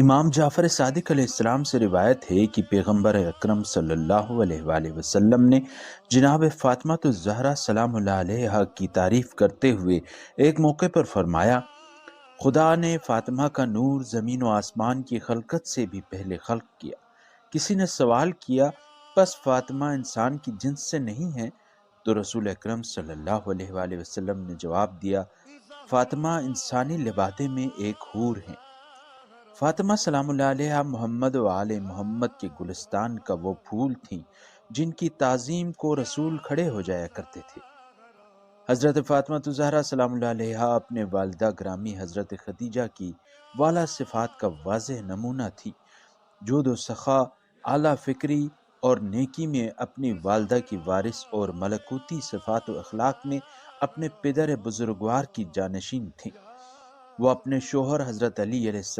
امام جعفر صادق علیہ السلام سے روایت ہے کہ پیغمبر اکرم صلی اللہ علیہ وآلہ وسلم نے جناب فاطمہ الزہرا سلام اللہ علیہ کی تعریف کرتے ہوئے ایک موقع پر فرمایا، خدا نے فاطمہ کا نور زمین و آسمان کی خلقت سے بھی پہلے خلق کیا۔ کسی نے سوال کیا، پس فاطمہ انسان کی جنس سے نہیں ہے؟ تو رسول اکرم صلی اللہ علیہ وآلہ وسلم نے جواب دیا، فاطمہ انسانی لبادے میں ایک حور ہیں۔ فاطمہ سلام اللہ علیہ محمد و آل محمد کے گلستان کا وہ پھول تھیں جن کی تعظیم کو رسول کھڑے ہو جایا کرتے تھے۔ حضرت فاطمہ تزہرہ سلام اللہ علیہ اپنے والدہ گرامی حضرت خدیجہ کی والا صفات کا واضح نمونہ تھی۔ جو دو سخا، اعلیٰ فکری اور نیکی میں اپنی والدہ کی وارث اور ملکوتی صفات و اخلاق میں اپنے پدر بزرگوار کی جانشین تھیں۔ وہ اپنے شوہر حضرت علی علیہ السلام